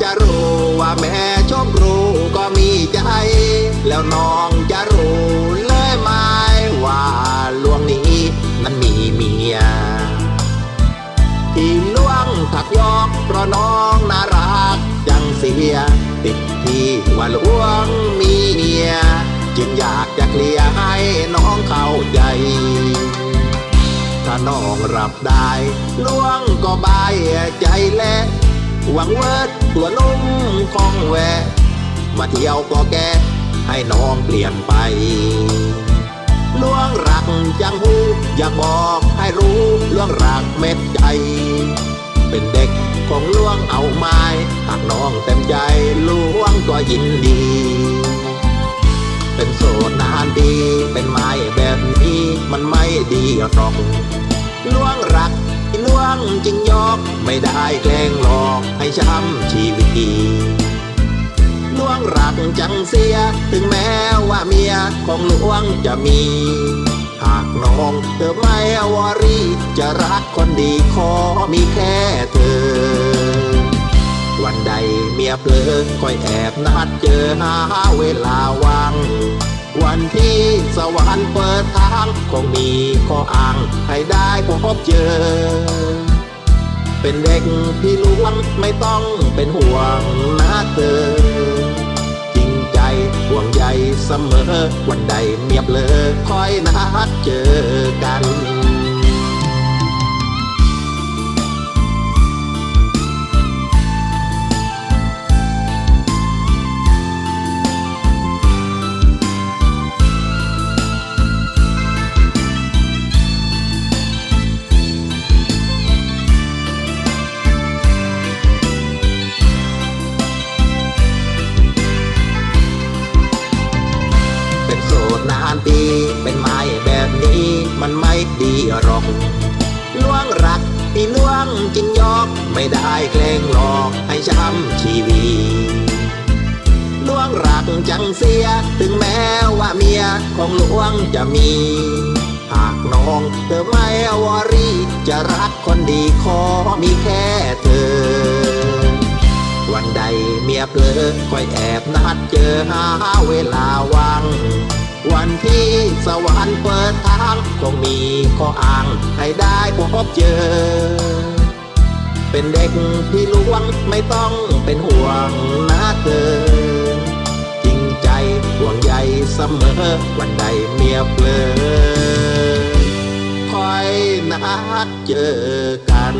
จะรู้ว่าแม่ชมรู้ก็มีใจ แล้วน้องจะรู้เลยไหมว่าลวงนี้นั้นมีเมีย ที่ลวงถักยอกเพราะน้องน่ารักจังเสีย ติดที่ว่าลวงมีเมีย จึงอยากจะเคลียร์ให้น้องเข้าใจถ้าน้องรับได้ ลวงก็บายใจแล หวังเวิร์ดตัวนุ่มคองแวมาเที่ยวก็แกให้น้องเปลี่ยนไปล่วงรักจังหูอยากบอกให้รู้ล่วงรักเม็ดใจ เป็นเด็กของล่วงเอาไม้หากน้องเต็มใจล่วงก็ยินดี เป็นโสดนานดีเป็นไม้แบบนี้มันไม่ดีหรอกล่วงรัก ล่วงจึงยอกไม่ได้แกล้งหลอกให้ช้ำชีวิตล่วงรักจังเสีย ถึงแม้ว่าเมียของล้วงจะมี หากน้องเธอไม่วอรีจะรักคนดีขอมีแค่เธอ วันใดเมียเพลิงคอยแอบนัดเจอหาเวลาว่าง วันที่สวรรค์เปิดทางคงมีข้ออ้างให้ได้พบเจอ เป็นเด็กพี่ลวงไม่ต้องเป็นห่วงนะเธอ จริงใจห่วงใยเสมอ วันใดเมียเพลิงคอยนัดเจอกัน เป็นไม้แบบนี้มันไม่ดีหรอกล่วงรักที่ล่วงจริงยอกไม่ได้แกล้งหลอกให้ช้ำชีวีล่วงรักจังเสียถึงแม้ว่าเมียของล่วงจะมี หากน้องเธอไม่วอรีจะรักคนดีขอมีแค่เธอวันใดเมียเพลินคอยแอบนัดเจอหาเวลา สวรรค์เปิดทางคงมีข้ออ้างให้ได้พบเจอ เป็นเด็กที่ลวงไม่ต้องเป็นห่วงนะเธอ จริงใจห่วงใยเสมอ วันใดเมียเพลินคอยนัดเจอกัน